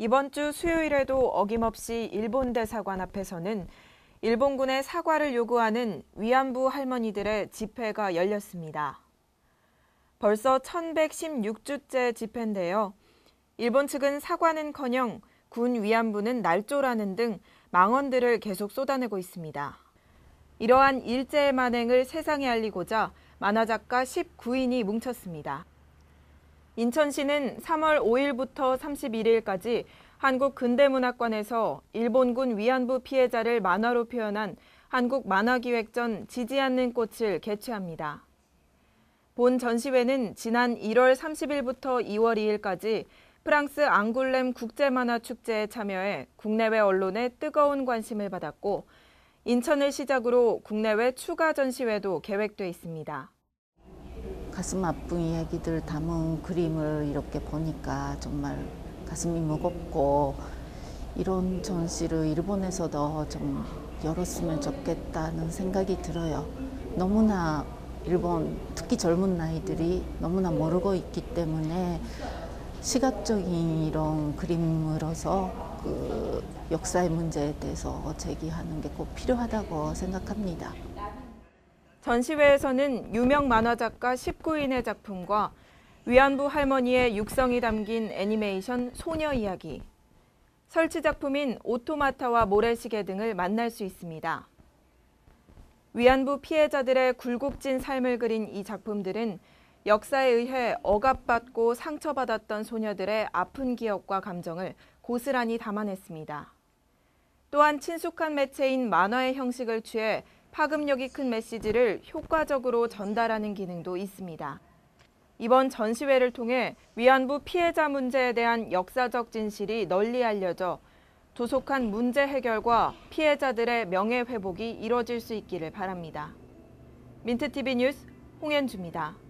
이번 주 수요일에도 어김없이 일본 대사관 앞에서는 일본군의 사과를 요구하는 위안부 할머니들의 집회가 열렸습니다. 벌써 1116주째 집회인데요. 일본 측은 사과는커녕 군 위안부는 날조라는 등 망언들을 계속 쏟아내고 있습니다. 이러한 일제의 만행을 세상에 알리고자 만화작가 19인이 뭉쳤습니다. 인천시는 3월 5일부터 31일까지 한국근대문학관에서 일본군 위안부 피해자를 만화로 표현한 한국만화기획전 지지 않는 꽃을 개최합니다. 본 전시회는 지난 1월 30일부터 2월 2일까지 프랑스 앙굴렘 국제만화축제에 참여해 국내외 언론의 뜨거운 관심을 받았고 인천을 시작으로 국내외 추가 전시회도 계획돼 있습니다. 가슴 아픈 이야기들 담은 그림을 이렇게 보니까 정말 가슴이 무겁고 이런 전시를 일본에서도 좀 열었으면 좋겠다는 생각이 들어요. 너무나 일본 특히 젊은 나이들이 너무나 모르고 있기 때문에 시각적인 이런 그림으로서 그 역사의 문제에 대해서 제기하는 게 꼭 필요하다고 생각합니다. 전시회에서는 유명 만화 작가 19인의 작품과 위안부 할머니의 육성이 담긴 애니메이션 소녀 이야기, 설치 작품인 오토마타와 모래시계 등을 만날 수 있습니다. 위안부 피해자들의 굴곡진 삶을 그린 이 작품들은 역사에 의해 억압받고 상처받았던 소녀들의 아픈 기억과 감정을 고스란히 담아냈습니다. 또한 친숙한 매체인 만화의 형식을 취해 파급력이 큰 메시지를 효과적으로 전달하는 기능도 있습니다. 이번 전시회를 통해 위안부 피해자 문제에 대한 역사적 진실이 널리 알려져 조속한 문제 해결과 피해자들의 명예 회복이 이뤄질 수 있기를 바랍니다. 민트TV 뉴스 홍현주입니다.